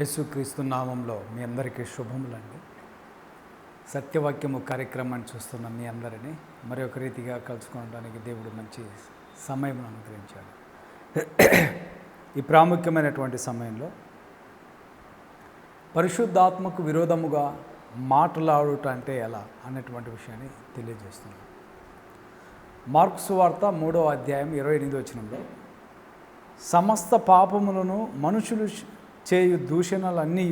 యేసుక్రీస్తు నామంలో మీ అందరికీ శుభములండి. సత్యవాక్యము కార్యక్రమాన్ని చూస్తున్న మీ అందరినీ మరి ఒక రీతిగా కలుసుకోవడానికి దేవుడు మంచి సమయం అనుగ్రహించాడు. ఈ ప్రాముఖ్యమైనటువంటి సమయంలో పరిశుద్ధాత్మకు విరోధముగా మాట్లాడుట అంటే ఎలా అన్నటువంటి విషయాన్ని తెలియజేస్తున్నాను. మార్క్స్ వార్త మూడో అధ్యాయం ఇరవై ఎనిమిది వచ్చినంలో సమస్త పాపములను మనుషులు చేయు దూషణలన్నీ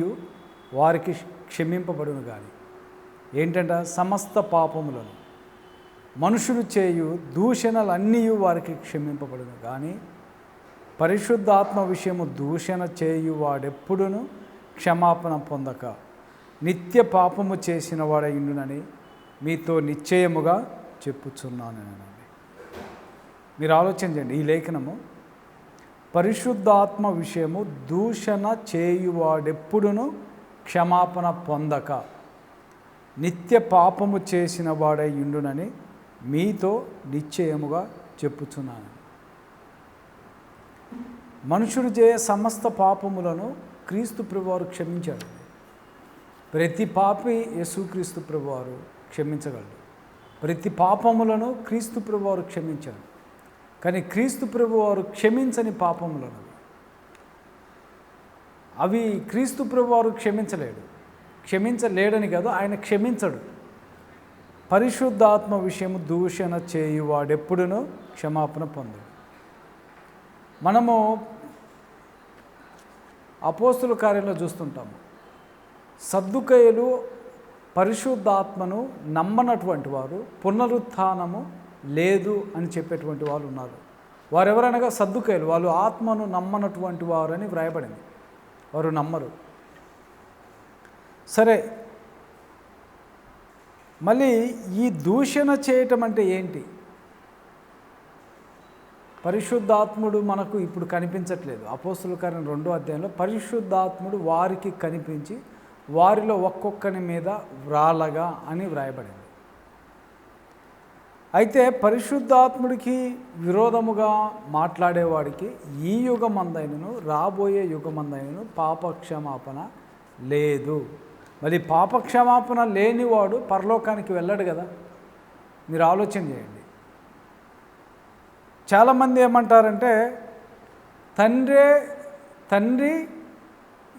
వారికి క్షమింపబడును కానీ ఏంటంట? సమస్త పాపములను. మనుషులు చేయు దూషణలన్నీ వారికి క్షమింపబడును కానీ పరిశుద్ధాత్మ విషయము దూషణ చేయు వాడెప్పుడును క్షమాపణ పొందక నిత్య పాపము చేసిన వాడైండునని మీతో నిశ్చయముగా చెప్పుచున్నాను మీరు ఆలోచించండి ఈ లేఖనము పరిశుద్ధాత్మ విషయము దూషణ చేయువాడెప్పుడును క్షమాపణ పొందక నిత్య పాపము చేసిన వాడై ఉండునని మీతో నిశ్చయముగా చెప్పుచున్నాను. మనుషుడు చే సమస్త పాపములను క్రీస్తు ప్రభువారు క్షమించాడు. ప్రతి పాపి యేసుక్రీస్తు ప్రభువారు క్షమించగలడు. ప్రతి పాపములను క్రీస్తు ప్రభువారు క్షమించాడు. కానీ క్రీస్తు ప్రభు వారు క్షమించని పాపములను. అవి క్రీస్తు ప్రభు వారు క్షమించలేడు. క్షమించలేడని కాదు ఆయన క్షమించడు. పరిశుద్ధాత్మ విషయము దూషణ చేయువాడెప్పుడునూ క్షమాపణ పొందడు. మనము అపోస్తుల కార్యంలో చూస్తుంటాము. సద్దుకయ్యలు పరిశుద్ధాత్మను నమ్మనటువంటి వారు పునరుత్థానము లేదు అని చెప్పేటువంటి వాళ్ళు ఉన్నారు. వారు ఎవరనగా సర్దుకాయలు వాళ్ళు ఆత్మను నమ్మనటువంటి వారు అని వ్రాయబడింది. వారు నమ్మరు. సరే మళ్ళీ ఈ దూషణ చేయటం అంటే ఏంటి? పరిశుద్ధాత్ముడు మనకు ఇప్పుడు కనిపించట్లేదు. అపోస్తుల కారణం రెండో అధ్యాయంలో పరిశుద్ధాత్ముడు వారికి కనిపించి వారిలో ఒక్కొక్కని మీద వ్రాలగా అని వ్రాయబడింది. అయితే పరిశుద్ధాత్ముడికి విరోధముగా మాట్లాడేవాడికి ఈ యుగమందైనను రాబోయే యుగమందైనను పాపక్షమాపణ లేదు. మరి పాపక్షమాపణ లేనివాడు పరలోకానికి వెళ్ళడు కదా? మీరు ఆలోచన చేయండి. చాలామంది ఏమంటారంటే తండ్రే తండ్రి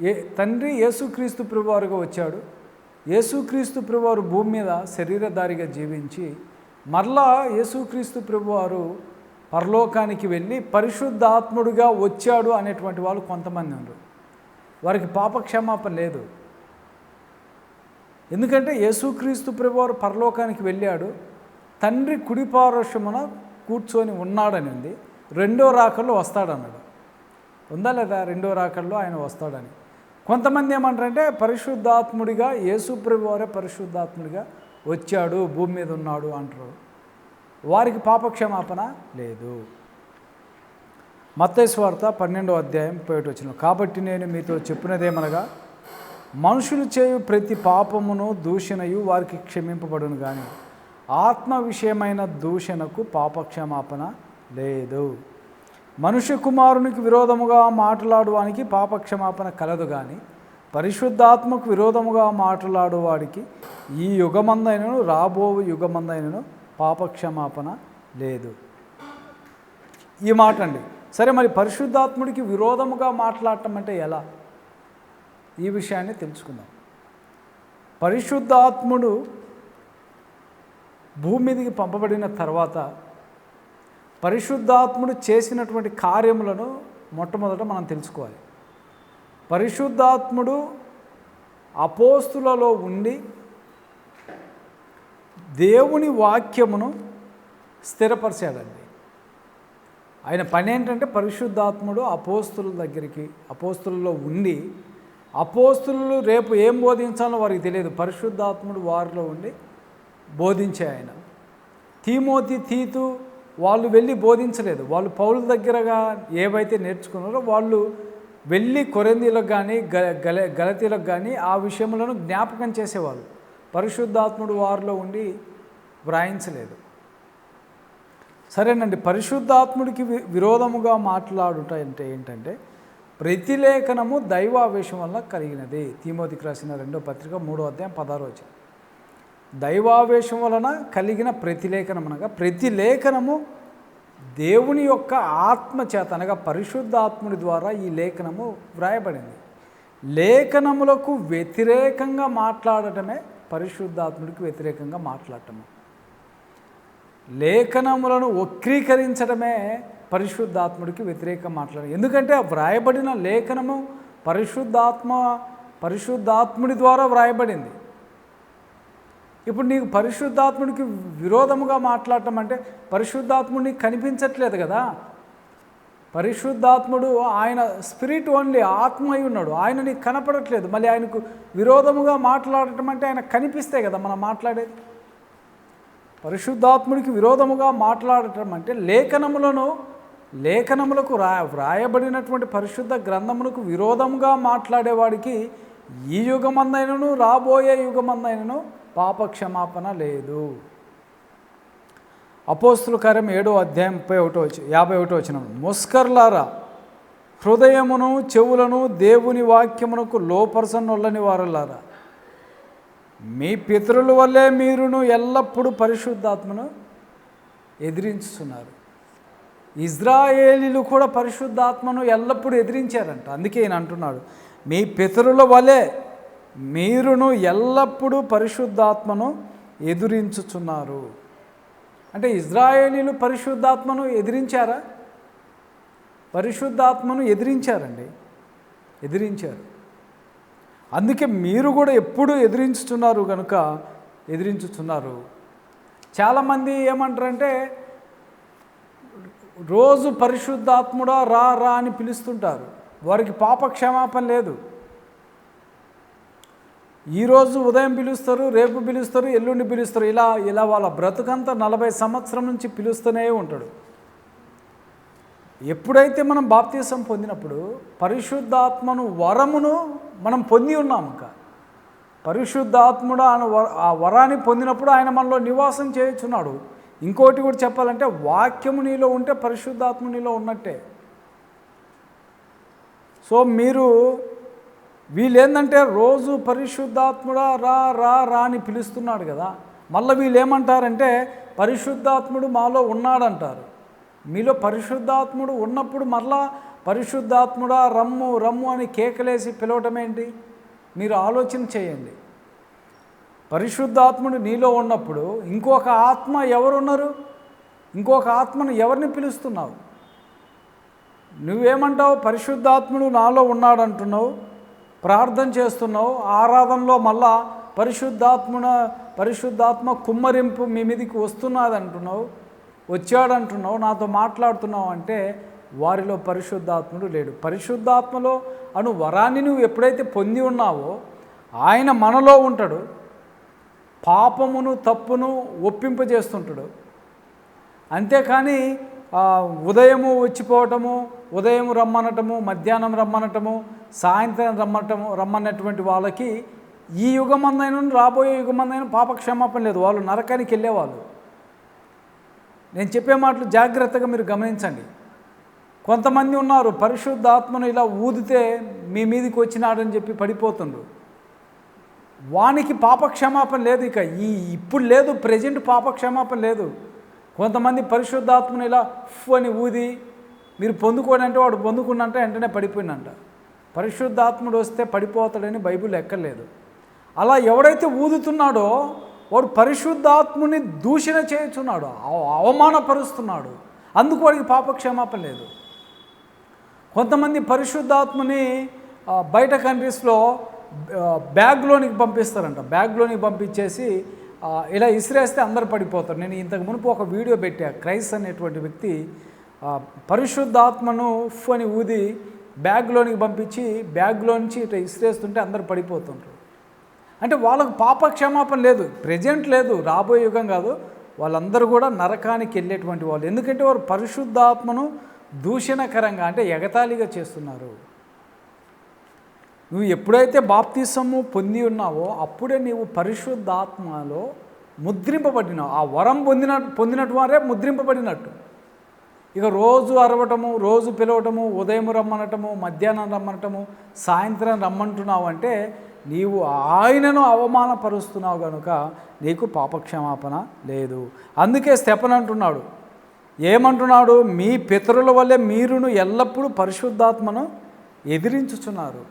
ఏ తండ్రి యేసుక్రీస్తు ప్రభువారుగా వచ్చాడు. యేసుక్రీస్తు ప్రభువారు భూమి మీద శరీరధారిగా జీవించి మరలా యేసుక్రీస్తు ప్రభువారు పరలోకానికి వెళ్ళి పరిశుద్ధాత్ముడుగా వచ్చాడు అనేటువంటి వాళ్ళు కొంతమంది ఉన్నారు. వారికి పాపక్షమాపణ లేదు. ఎందుకంటే యేసుక్రీస్తు ప్రభువారు పరలోకానికి వెళ్ళాడు. తండ్రి కుడిపారశ్వమున కూర్చొని ఉన్నాడని ఉంది. రెండో రాకల్లో వస్తాడన్నాడు. ఉందా లేదా రెండో రాకల్లో ఆయన వస్తాడని? కొంతమంది ఏమంటారంటే పరిశుద్ధాత్ముడిగా యేసు ప్రభువారే పరిశుద్ధాత్ముడిగా వచ్చాడు భూమి మీద ఉన్నాడు అంటారు. వారికి పాపక్షమాపణ లేదు. మత్తేశ్వార్త పన్నెండో అధ్యాయం పోయేటి వచ్చిన కాబట్టి నేను మీతో చెప్పినదేమనగా మనుషులు చేయు ప్రతి పాపమును దూషణయు వారికి క్షమింపబడును కానీ ఆత్మ విషయమైన దూషణకు పాపక్షమాపణ లేదు. మనుష్య కుమారునికి విరోధముగా మాట్లాడువానికి పాపక్షమాపణ కలదు కానీ పరిశుద్ధాత్మకు విరోధముగా మాట్లాడువాడికి ఈ యుగమందైనను రాబో యుగమందైనను పాపక్షమాపణ లేదు. ఈ మాట అండి సరే మరి పరిశుద్ధాత్ముడికి విరోధముగా మాట్లాడటం అంటే ఎలా? ఈ విషయాన్ని తెలుసుకుందాం. పరిశుద్ధాత్ముడు భూమి మీదకి పంపబడిన తర్వాత పరిశుద్ధాత్ముడు చేసినటువంటి కార్యములను మొట్టమొదట మనం తెలుసుకోవాలి. పరిశుద్ధాత్ముడు అపోస్తులలో ఉండి దేవుని వాక్యమును స్థిరపరిచాడండి ఆయన పని ఏంటంటే పరిశుద్ధాత్ముడు అపోస్తుల దగ్గరికి అపోస్తులలో ఉండి అపోస్తులు రేపు ఏం బోధించాలో వారికి తెలియదు. పరిశుద్ధాత్ముడు వారిలో ఉండి బోధించే ఆయన. తీమోతి తీతు వాళ్ళు వెళ్ళి బోధించలేదు. వాళ్ళు పౌల దగ్గరగా ఏవైతే నేర్చుకున్నారో వాళ్ళు వెళ్ళి కొరందీలకు కానీ గ గల గలతీలకు కానీ ఆ విషయములను జ్ఞాపకం చేసేవాళ్ళు. పరిశుద్ధాత్ముడు వారిలో ఉండి వ్రాయించలేదు. సరేనండి పరిశుద్ధాత్ముడికి వి- విరోధముగా మాట్లాడుట అంటే ఏంటంటే ప్రతిలేఖనము దైవావేశం వల్ల కలిగినది. తీమోతికి రాసిన రెండో పత్రిక మూడో అధ్యాయం పదారు వచ్చి దైవావేశం వలన కలిగిన ప్రతిలేఖనం అనగా ప్రతిలేఖనము దేవుని యొక్క ఆత్మ చేత అనగా పరిశుద్ధాత్ముడి ద్వారా ఈ లేఖనము వ్రాయబడింది. లేఖనములకు వ్యతిరేకంగా మాట్లాడటమే పరిశుద్ధాత్ముడికి వ్యతిరేకంగా మాట్లాడటము. లేఖనములను వక్రీకరించడమే పరిశుద్ధాత్ముడికి వ్యతిరేక మాట్లాడడం ఎందుకంటే వ్రాయబడిన లేఖనము పరిశుద్ధాత్మ పరిశుద్ధాత్ముడి ద్వారా వ్రాయబడింది. ఇప్పుడు నీకు పరిశుద్ధాత్ముడికి విరోధముగా మాట్లాడటం అంటే పరిశుద్ధాత్ముడిని కనిపించట్లేదు కదా. పరిశుద్ధాత్ముడు ఆయన స్పిరిట్ ఓన్లీ ఆత్మ అయి ఉన్నాడు. ఆయన నీకు కనపడట్లేదు. మళ్ళీ ఆయనకు విరోధముగా మాట్లాడటం అంటే ఆయన కనిపిస్తే కదా మనం మాట్లాడేది. పరిశుద్ధాత్ముడికి విరోధముగా మాట్లాడటం అంటే లేఖనములను లేఖనములకు రా వ్రాయబడినటువంటి పరిశుద్ధ గ్రంథములకు విరోధముగా మాట్లాడేవాడికి ఈ యుగమందైనను రాబోయే యుగమందైనను పాప క్షమాపణ లేదు. అపోస్తుల కార్యం ఏడో అధ్యాయం ముప్పై ఒకటో యాభై ఒకటో వచ్చిన ముస్కర్లారా హృదయమును చెవులను దేవుని వాక్యమునకు లోపరసనొల్లని వారులారా. మీ పితరుల వల్లే మీరును ఎల్లప్పుడూ పరిశుద్ధాత్మను ఎదిరించుతున్నారు ఇజ్రాయేలీలు కూడా పరిశుద్ధాత్మను ఎల్లప్పుడూ ఎదిరించారంట. అందుకే ఈయన అంటున్నాడు మీ పితరుల వలె మీరును ఎల్లప్పుడూ పరిశుద్ధాత్మను ఎదిరించుచున్నారు. అంటే ఇజ్రాయేలీలు పరిశుద్ధాత్మను ఎదిరించారా? పరిశుద్ధాత్మను ఎదిరించారండి. ఎదిరించారు. అందుకే మీరు కూడా ఎప్పుడు ఎదిరించుతున్నారు కనుక ఎదిరించుతున్నారు. చాలామంది ఏమంటారంటే రోజు పరిశుద్ధాత్ముడా రా రా అని పిలుస్తుంటారు. వారికి పాప క్షమాపణ లేదు ఈరోజు ఉదయం పిలుస్తారు రేపు పిలుస్తారు ఎల్లుండి పిలుస్తారు. ఇలా ఇలా వాళ్ళ బ్రతుకంతా నలభై సంవత్సరం నుంచి పిలుస్తూనే ఉంటాడు. ఎప్పుడైతే మనం బాప్తీసం పొందినప్పుడు పరిశుద్ధాత్మను వరమును మనం పొంది ఉన్నాం ఇంకా. పరిశుద్ధాత్ముడు ఆయన ఆ వరాన్ని పొందినప్పుడు ఆయన మనలో నివాసం చేయుచున్నాడు. ఇంకోటి కూడా చెప్పాలంటే వాక్యము నీలో ఉంటే పరిశుద్ధాత్మ నీలో ఉన్నట్టే. సో మీరు వీళ్ళేందంటే రోజు పరిశుద్ధాత్ముడా రా రా రా అని పిలుస్తున్నాడు కదా. మళ్ళీ వీళ్ళు ఏమంటారంటే పరిశుద్ధాత్ముడు మాలో ఉన్నాడంటారు. మీలో పరిశుద్ధాత్ముడు ఉన్నప్పుడు మళ్ళా పరిశుద్ధాత్ముడా రమ్ము రమ్ము అని కేకలేసి పిలవటం ఏంటి మీరు ఆలోచన చేయండి. పరిశుద్ధాత్ముడు నీలో ఉన్నప్పుడు ఇంకొక ఆత్మ ఎవరున్నారు? ఇంకొక ఆత్మను ఎవరిని పిలుస్తున్నావు? నువ్వేమంటావు? పరిశుద్ధాత్ముడు నాలో ఉన్నాడంటున్నావు ప్రార్థన చేస్తున్నావు ఆరాధనలో మళ్ళా పరిశుద్ధాత్మున పరిశుద్ధాత్మ కుమ్మరింపు మీ మీదకి వస్తున్నది అంటున్నావు వచ్చాడంటున్నావు నాతో మాట్లాడుతున్నావు అంటే వారిలో పరిశుద్ధాత్ముడు లేడు. పరిశుద్ధాత్మలో అను వరాన్ని నువ్వు ఎప్పుడైతే పొంది ఉన్నావో ఆయన మనలో ఉంటాడు. పాపమును తప్పును ఒప్పింపజేస్తుంటాడు. అంతేకాని ఉదయము వచ్చిపోవటము ఉదయం రమ్మనటము మధ్యాహ్నం రమ్మనటము సాయంత్రం రమ్మటము రమ్మన్నటువంటి వాళ్ళకి ఈ యుగమందైన రాబోయే యుగమందైన పాపక్షమాపణ లేదు. వాళ్ళు నరకానికి వెళ్ళేవాళ్ళు. నేను చెప్పే మాటలు జాగ్రత్తగా మీరు గమనించండి. కొంతమంది ఉన్నారు పరిశుద్ధాత్మను ఇలా ఊదితే మీ మీదకి వచ్చినాడని చెప్పి పడిపోతుండ్రు. వానికి పాప క్షమాపణ లేదు ఇక. ఈ ఇప్పుడు లేదు ప్రజెంట్ పాపక్షమాపణ లేదు. కొంతమంది పరిశుద్ధాత్మను ఇలా ఫ్ అని ఊది మీరు పొందుకోడంటే వాడు పొందుకున్నంట వెంటనే పడిపోయినంట పరిశుద్ధాత్ముడు వస్తే పడిపోతాడని బైబిల్ ఎక్కర్లేదు. అలా ఎవడైతే ఊదుతున్నాడో వాడు పరిశుద్ధాత్ముని దూషణ చేయుచున్నాడు అవ- అవమానపరుస్తున్నాడు అందుకు వాడికి పాప క్షమాపణ లేదు. కొంతమంది పరిశుద్ధాత్మని బయట కంట్రీస్లో బ్యాగ్లోనికి పంపిస్తారంట. బ్యాగ్లోనికి పంపించేసి ఇలా ఇసిరేస్తే అందరు పడిపోతారు. నేను ఇంతకు మునుపు ఒక వీడియో పెట్టా. క్రైస్ అనేటువంటి వ్యక్తి పరిశుద్ధాత్మను ఉఫ్ అని ఊది బ్యాగ్లోనికి పంపించి బ్యాగ్లో నుంచి ఇట్లా ఇసిరేస్తుంటే అందరు పడిపోతుంటారు అంటే వాళ్ళకు పాప క్షమాపణ లేదు. ప్రజెంట్ లేదు. రాబోయే యుగం కాదు. వాళ్ళందరూ కూడా నరకానికి వెళ్ళేటువంటి వాళ్ళు. ఎందుకంటే వారు పరిశుద్ధాత్మను దూషణకరంగా అంటే ఎగతాళిగా చేస్తున్నారు. నువ్వు ఎప్పుడైతే బాప్తిసము పొంది ఉన్నావో అప్పుడే నీవు పరిశుద్ధాత్మలో ముద్రింపబడినావు. ఆ వరం పొందిన పొందినట్టు వారే ముద్రింపబడినట్టు. ఇక రోజు అరవటము రోజు పిలవటము ఉదయం రమ్మనటము మధ్యాహ్నం రమ్మనటము సాయంత్రం రమ్మంటున్నావు అంటే నీవు ఆయనను అవమానపరుస్తున్నావు కనుక నీకు పాపక్షమాపణ లేదు. అందుకే స్తెపన్ అంటున్నాడు ఏమంటున్నాడు? మీ పితరుల వల్లే మీరును ఎల్లప్పుడూ పరిశుద్ధాత్మను ఎదిరించుచున్నారు.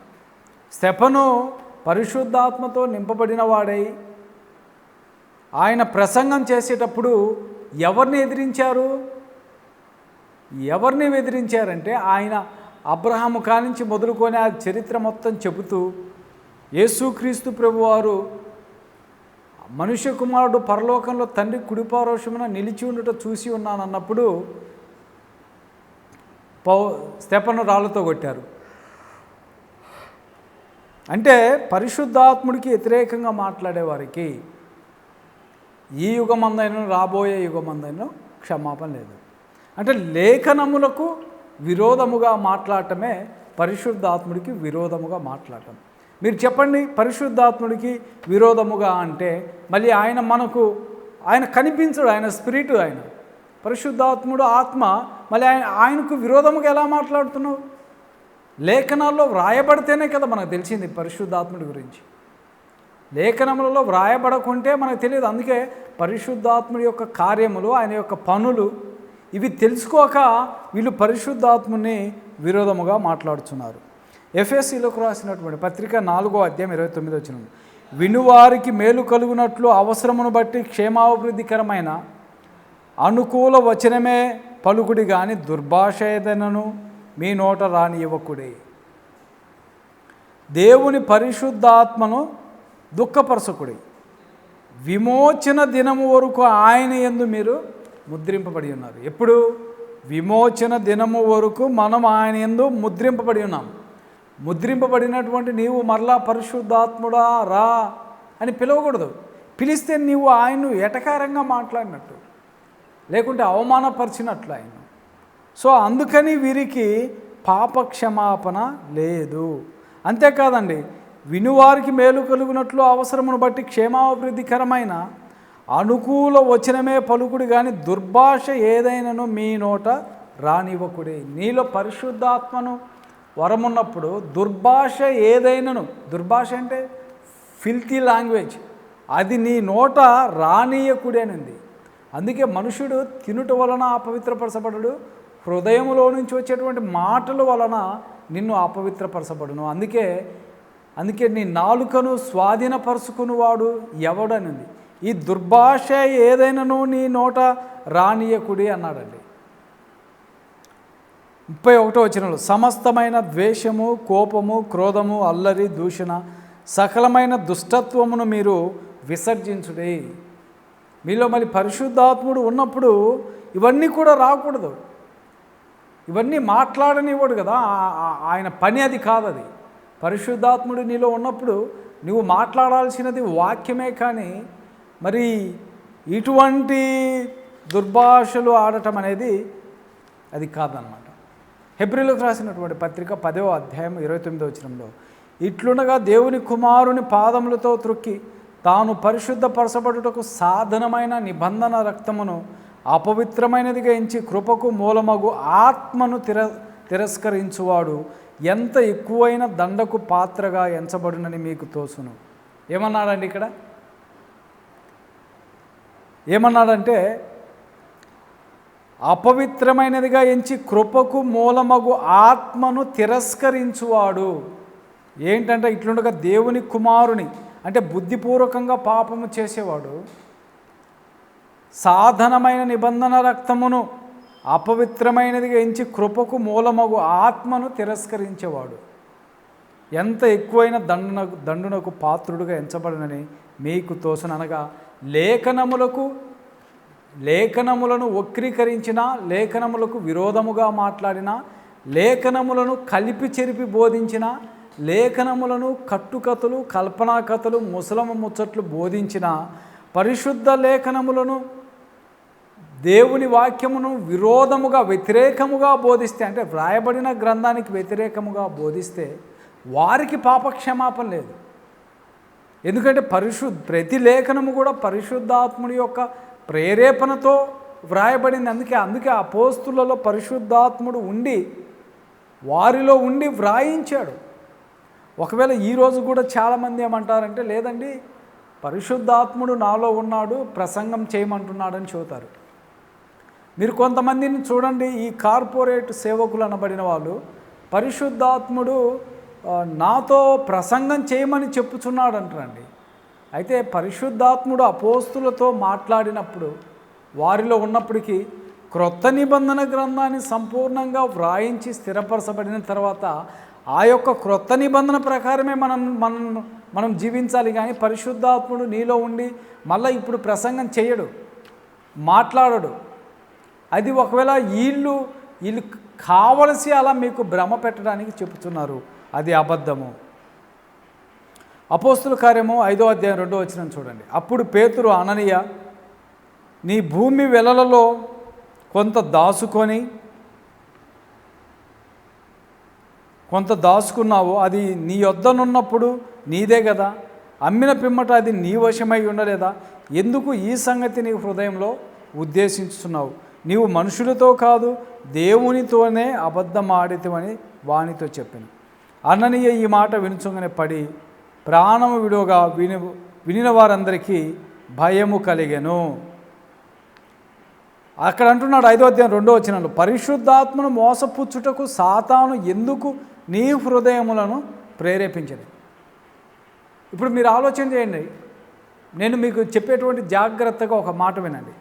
స్టెఫను పరిశుద్ధాత్మతో నింపబడిన వాడై ఆయన ప్రసంగం చేసేటప్పుడు ఎవరిని ఎదిరించారు? ఎవరిని ఎదిరించారంటే ఆయన అబ్రహాము కానించి మొదలుకొని ఆ చరిత్ర మొత్తం చెబుతూ యేసుక్రీస్తు ప్రభువారు మనుష్య కుమారుడు పరలోకంలో తండ్రి కుడిపారోషమున నిలిచి ఉండట చూసి ఉన్నానన్నప్పుడు పౌ స్తెపను రాళ్ళతో కొట్టారు. అంటే పరిశుద్ధాత్ముడికి వ్యతిరేకంగా మాట్లాడేవారికి ఈ యుగమందైనా రాబోయే యుగమందైనా క్షమాపణ లేదు. అంటే లేఖనములకు విరోధముగా మాట్లాడటమే పరిశుద్ధాత్ముడికి విరోధముగా మాట్లాడటం. మీరు చెప్పండి పరిశుద్ధాత్ముడికి విరోధముగా అంటే మళ్ళీ ఆయన మనకు ఆయన కనిపించడు ఆయన స్పిరిట్ ఆయన. పరిశుద్ధాత్ముడు ఆత్మ మళ్ళీ ఆయన ఆయనకు విరోధముగా ఎలా మాట్లాడుతున్నావు? లేఖనాల్లో వ్రాయబడితేనే కదా మనకు తెలిసింది పరిశుద్ధాత్ముడి గురించి. లేఖనములలో వ్రాయబడకుంటే మనకు తెలియదు. అందుకే పరిశుద్ధాత్ముడి యొక్క కార్యములు ఆయన యొక్క పనులు ఇవి తెలుసుకోక వీళ్ళు పరిశుద్ధాత్ముని విరోధముగా మాట్లాడుతున్నారు. ఎఫ్ఎస్సిలోకి రాసినటువంటి పత్రిక నాలుగో అధ్యాయం ఇరవై తొమ్మిది వచ్చిన వినువారికి మేలు కలుగునట్లు అవసరమును బట్టి క్షేమాభివృద్ధికరమైన అనుకూల వచనమే పలుకుడి కానీ దుర్భాషేదనను మీ నోట రాని యువకుడే దేవుని పరిశుద్ధాత్మను దుఃఖపరచకుడి. విమోచన దినము వరకు ఆయన ఎందు మీరు ముద్రింపబడి ఉన్నారు. ఎప్పుడు? విమోచన దినము వరకు మనం ఆయన ఎందు ముద్రింపబడి ఉన్నాం. ముద్రింపబడినటువంటి నీవు మరలా పరిశుద్ధాత్ముడా రా అని పిలవకూడదు. పిలిస్తే నీవు ఆయన్ను ఎటకారంగా మాట్లాడినట్టు లేకుంటే అవమానపరిచినట్లు ఆయన. సో అందుకని వీరికి పాపక్షమాపణ లేదు. అంతేకాదండి వినువారికి మేలు కలుగునట్లు అవసరమును బట్టి క్షేమాభివృద్ధికరమైన అనుకూల వచనమే పలుకుడు కానీ దుర్భాష ఏదైనాను మీ నోట రానివ్వకుడే. నీలో పరిశుద్ధాత్మను వరం ఉన్నప్పుడు దుర్భాష ఏదైనాను దుర్భాష అంటే ఫిల్తీ లాంగ్వేజ్ అది నీ నోట రానీయకుడేనింది. అందుకే మనుషుడు తినుట వలన అపవిత్రపరచబడడు హృదయములో నుంచి వచ్చేటువంటి మాటల వలన నిన్ను అపవిత్రపరచబడును. అందుకే అందుకే నీ నాలుకను స్వాధీనపరుచుకుని వాడు ఎవడనింది? ఈ దుర్భాష ఏదైనాను నీ నోట రానియకుడి అన్నాడండి. ముప్పై ఒకటో వచనంలో సమస్తమైన ద్వేషము కోపము క్రోధము అల్లరి దూషణ సకలమైన దుష్టత్వమును మీరు విసర్జించుడే. మీలో మళ్ళీ పరిశుద్ధాత్ముడు ఉన్నప్పుడు ఇవన్నీ కూడా రాకూడదు. ఇవన్నీ మాట్లాడనివ్వడు కదా. ఆయన పని అది కాదు అది పరిశుద్ధాత్ముడు నీలో ఉన్నప్పుడు నువ్వు మాట్లాడాల్సినది వాక్యమే కానీ మరి ఇటువంటి దుర్భాషలు ఆడటం అనేది అది కాదనమాట. హెబ్రిలకు రాసినటువంటి పత్రిక పదవ అధ్యాయం ఇరవై తొమ్మిదో వచనంలో ఇట్లుండగా దేవుని కుమారుని పాదములతో త్రొక్కి తాను పరిశుద్ధపరచబడుటకు సాధనమైన నిబంధన రక్తమును అపవిత్రమైనదిగా ఎంచి కృపకు మూలమగు ఆత్మను తిర తిరస్కరించువాడు ఎంత ఎక్కువైన దండకు పాత్రగా ఎంచబడునని మీకు తోసును ఏమన్నాడండి ఇక్కడ? ఏమన్నాడంటే అపవిత్రమైనదిగా ఎంచి కృపకు మూలమగు ఆత్మను తిరస్కరించువాడు. ఏంటంటే ఇట్లుండగా దేవుని కుమారుని అంటే బుద్ధిపూర్వకంగా పాపము చేసేవాడు. సాధనమైన నిబంధన రక్తమును అపవిత్రమైనదిగా ఎంచి కృపకు మూలమగు ఆత్మను తిరస్కరించేవాడు. ఎంత ఎక్కువైన దండునకు దండునకు పాత్రుడుగా ఎంచబడనని మీకు తోసననగా లేఖనములకు లేఖనములను వక్రీకరించిన లేఖనములకు విరోధముగా మాట్లాడిన లేఖనములను కలిపి చెరిపి బోధించిన లేఖనములను కట్టుకథలు కల్పనా కథలు ముసలమ ముచ్చట్లు బోధించిన పరిశుద్ధ లేఖనములను దేవుని వాక్యమును విరోధముగా వ్యతిరేకముగా బోధిస్తే అంటే వ్రాయబడిన గ్రంథానికి వ్యతిరేకముగా బోధిస్తే వారికి పాపక్షమాపణ లేదు. ఎందుకంటే పరిశుద్ధ ప్రతి లేఖనము కూడా పరిశుద్ధాత్ముడి యొక్క ప్రేరేపణతో వ్రాయబడింది. అందుకే అందుకే ఆ పోస్తులలో పరిశుద్ధాత్ముడు ఉండి వారిలో ఉండి వ్రాయించాడు. ఒకవేళ ఈరోజు కూడా చాలామంది ఏమంటారంటే లేదండి పరిశుద్ధాత్ముడు నాలో ఉన్నాడు ప్రసంగం చేయమంటున్నాడని చెబుతారు. మీరు కొంతమందిని చూడండి ఈ కార్పొరేట్ సేవకులు అనబడిన వాళ్ళు పరిశుద్ధాత్ముడు నాతో ప్రసంగం చేయమని చెప్పుచున్నాడు అంటారండి అయితే పరిశుద్ధాత్ముడు అపోస్తులతో మాట్లాడినప్పుడు వారిలో ఉన్నప్పటికీ క్రొత్త నిబంధన గ్రంథాన్ని సంపూర్ణంగా వ్రాయించి స్థిరపరచబడిన తర్వాత ఆ యొక్క క్రొత్త నిబంధన ప్రకారమే మనం మనం మనం జీవించాలి. కానీ పరిశుద్ధాత్ముడు నీలో ఉండి మళ్ళీ ఇప్పుడు ప్రసంగం చేయడు మాట్లాడడు. అది ఒకవేళ వీళ్ళు వీళ్ళు కావలసి అలా మీకు భ్రమ పెట్టడానికి చెబుతున్నారు అది అబద్ధము. అపోస్తుల కార్యము ఐదో అధ్యాయం రెండో వచ్చిన చూడండి. అప్పుడు పేతురు అననీయ నీ భూమి వెలలలో కొంత దాచుకొని కొంత దాచుకున్నావు అది నీ వద్దనున్నప్పుడు నీదే కదా అమ్మిన పిమ్మట అది నీ వశమై ఉండలేదా? ఎందుకు ఈ సంగతి నీ హృదయంలో ఉద్దేశించుతున్నావు నీవు మనుషులతో కాదు దేవునితోనే అబద్ధమాడితమని వానితో చెప్పాను. అన్ననీయ ఈ మాట వినుచుగానే పడి ప్రాణము విడువగా విని వినిన వారందరికీ భయము కలిగెను. అక్కడ అంటున్నాడు ఐదో అధ్యాయం రెండో వచ్చినాడు పరిశుద్ధాత్మను మోసపుచ్చుటకు సాతాను ఎందుకు నీ హృదయములను ప్రేరేపించదు? ఇప్పుడు మీరు ఆలోచన చేయండి. నేను మీకు చెప్పేటువంటి జాగ్రత్తగా ఒక మాట వినండి.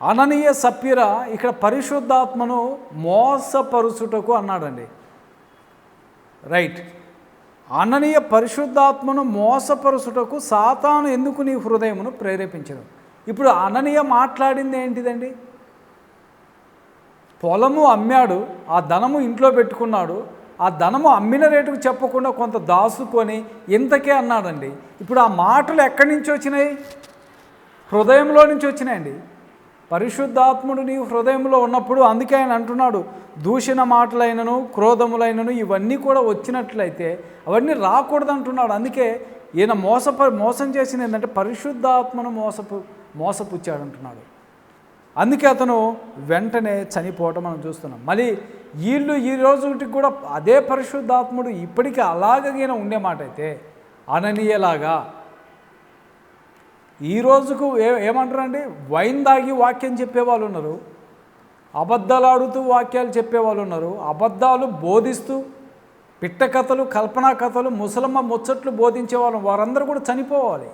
అననీయ సప్యర ఇక్కడ పరిశుద్ధాత్మను మోసపరుచుటకు అన్నాడండి. రైట్. అననీయ పరిశుద్ధాత్మను మోసపరుచుటకు సాతాను ఎందుకు నీ హృదయమును ప్రేరేపించదు? ఇప్పుడు అననీయ మాట్లాడింది ఏంటిదండి? పొలము అమ్మాడు ఆ ధనము ఇంట్లో పెట్టుకున్నాడు ఆ ధనము అమ్మిన రేటుకు చెప్పకుండా కొంత దాసుకొని ఇంతకే అన్నాడండి. ఇప్పుడు ఆ మాటలు ఎక్కడి నుంచి వచ్చినాయి? హృదయంలో నుంచి వచ్చినాయండి. పరిశుద్ధాత్ముడు నీ హృదయంలో ఉన్నప్పుడు అందుకే ఆయన అంటున్నాడు దూషణ మాటలైనను క్రోధములైనను ఇవన్నీ కూడా వచ్చినట్లయితే అవన్నీ రాకూడదు అంటున్నాడు అందుకే ఈయన మోసప మోసం చేసింది ఏంటంటే పరిశుద్ధాత్మను మోసపు మోసపుచ్చాడు అంటున్నాడు అందుకే అతను వెంటనే చనిపోవటం మనం చూస్తున్నాం. మళ్ళీ వీళ్ళు ఈ రోజుకి కూడా అదే పరిశుద్ధాత్ముడు ఇప్పటికీ అలాగైనా ఉండే మాట అయితే అననీయలాగా ఈ రోజుకు ఏ ఏమంటారండి? వైన్ దాగి వాక్యం చెప్పేవాళ్ళు ఉన్నారు. అబద్ధాలు ఆడుతూ వాక్యాలు చెప్పేవాళ్ళు ఉన్నారు. అబద్ధాలు బోధిస్తూ పిట్ట కథలు కల్పనా కథలు ముసలమ్మ ముచ్చట్లు బోధించేవాళ్ళు. వారందరూ కూడా చనిపోవాలి.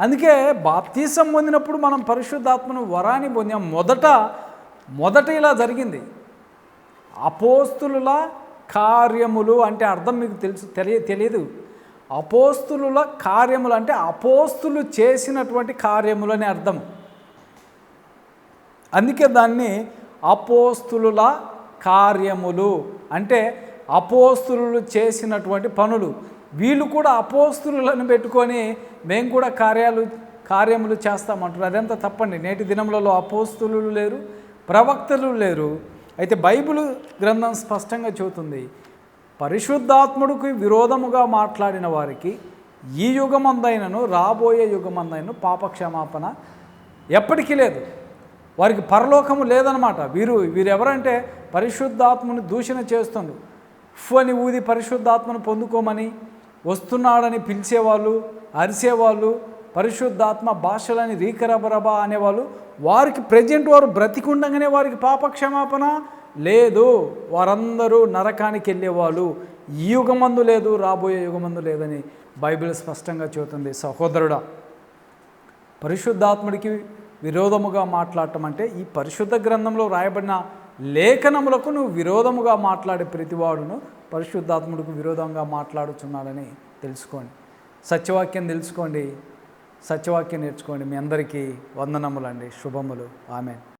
అందుకే బాప్తీసం పొందినప్పుడు మనం పరిశుద్ధాత్మను వరాన్ని పొందాం. మొదట మొదట ఇలా జరిగింది. అపోస్తులుల కార్యములు అంటే అర్థం మీకు తెలుసు తెలియ తెలియదు. అపోస్తులుల కార్యములు అంటే అపోస్తులు చేసినటువంటి కార్యములు అని అర్థం. అందుకే దాన్ని అపోస్తులుల కార్యములు అంటే అపోస్తులు చేసినటువంటి పనులు. వీళ్ళు కూడా అపోస్తులను పెట్టుకొని మేము కూడా కార్యాలు కార్యములు చేస్తామంటారు అదంతా తప్పండి. నేటి దినములలో అపోస్తులు లేరు ప్రవక్తలు లేరు. అయితే బైబిల్ గ్రంథం స్పష్టంగా చెబుతుంది. పరిశుద్ధాత్ముడికి విరోధముగా మాట్లాడిన వారికి ఈ యుగమందైనను రాబోయే యుగమందైనను పాపక్షమాపణ ఎప్పటికీ లేదు. వారికి పరలోకము లేదనమాట వీరు వీరెవరంటే పరిశుద్ధాత్మని దూషణ చేస్తుండ్రు. ఫు అని ఊది పరిశుద్ధాత్మను పొందుకోమని వస్తున్నాడని పిలిచేవాళ్ళు అరిసేవాళ్ళు పరిశుద్ధాత్మ భాషలని రీకరబరబా అనేవాళ్ళు వారికి ప్రజెంట్ వారు బ్రతికుండగానే వారికి పాపక్షమాపణ లేదు వారందరూ నరకానికి వెళ్ళేవాళ్ళు. ఈ యుగమందు లేదు రాబోయే యుగమందు లేదని బైబిల్ స్పష్టంగా చెబుతుంది. సహోదరుడా పరిశుద్ధాత్ముడికి విరోధముగా మాట్లాడటం అంటే ఈ పరిశుద్ధ గ్రంథంలో రాయబడిన లేఖనములకు నువ్వు విరోధముగా మాట్లాడే ప్రతివాడును పరిశుద్ధాత్ముడికి విరోధంగా మాట్లాడుచున్నాడని తెలుసుకోండి. సత్యవాక్యం తెలుసుకోండి. సత్యవాక్యం నేర్చుకోండి. మీ అందరికీ వందనములండి. శుభములు. ఆమె